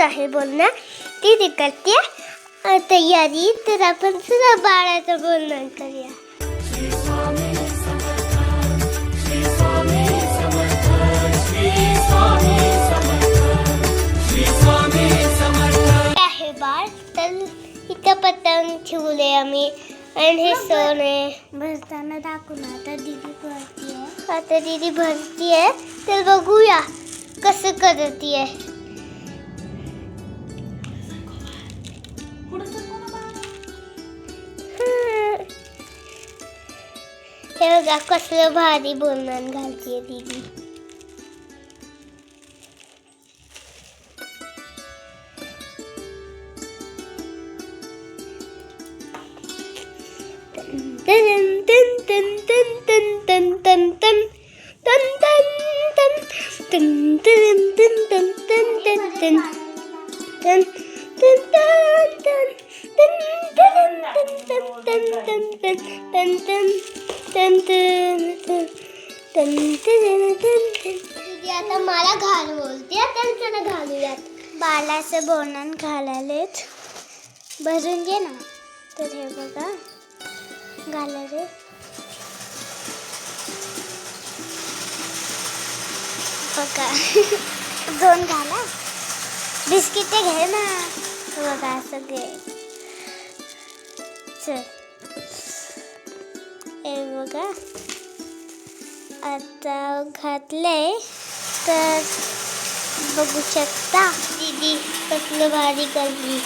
आहे बोलणं ती ती करते तयारी तर आपण सुद्धा बाळाचं बोलणं करूया आहे बाळ तर इथं पतंग ठेवले आम्ही आणि हे। सण आहे भरताना दाखवून आता दिदी करते आता दीदी भरतीये तर बघूया कसं करतीये हं. हे बघा कसलं भारी बोलणं घालतीये दीदी Dun dun dun dun dun dun dun दीदी आता मला घाल बोलते. त्यांच्याला घालूयात. बालाचं बोनन घालायलेच भरून घे ना. तर हे बघा. घालायले बघा. दोन घाला. बिस्किटे घे ना. बघा असं घे चल. हे बघा. आता घातले तर बघू शकता दीदी कसलं भारी करली.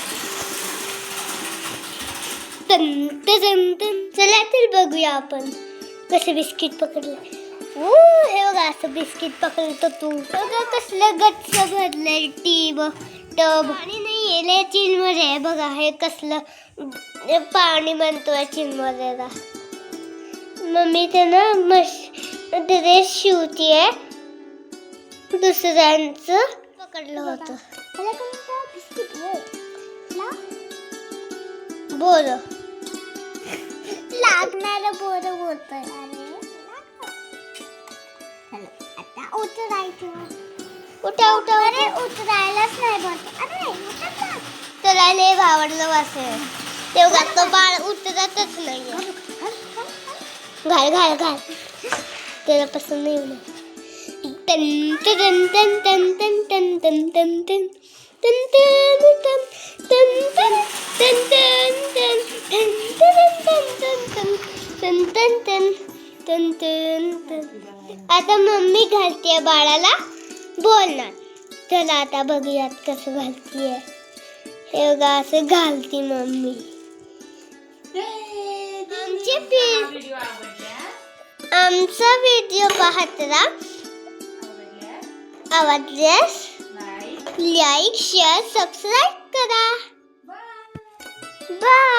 तन चला तर बघूया आपण कसं बिस्किट पकडलं. ओ हे बघा असं बिस्किट पकडतो तू. बघा कसलं गच्च भरलंय टीब टब. आणि नाही येले चीनमध्ये आहे बघा हे कसलं पाणी म्हणतोय चीनमध्ये मम्मी त्यांना मश ड्रेस शिवती आहे दुसऱ्यांचं पकडलं होतं. बोर. लागणार बोर होत. उठा उतरायलाच नाही बोलत अरे उतरला. त्याला लय आवडलं असेल तेव्हा तो बाळ उतरतच नाही घाल, घाल, घाल. घाल घाल घाल त्याला पसंत नाही होणार तन तन तन तन तन तन तन तन तन तन तन तन तन तन आता मम्मी घालते बाळाला बोलणार चला आता बघूयात कसं घालतीये हे बघा असं घालती मम्मी रेसिपी आमचा व्हिडिओ पाहत राहा आवडल्यास लाईक शेअर सबस्क्राईब करा. बाय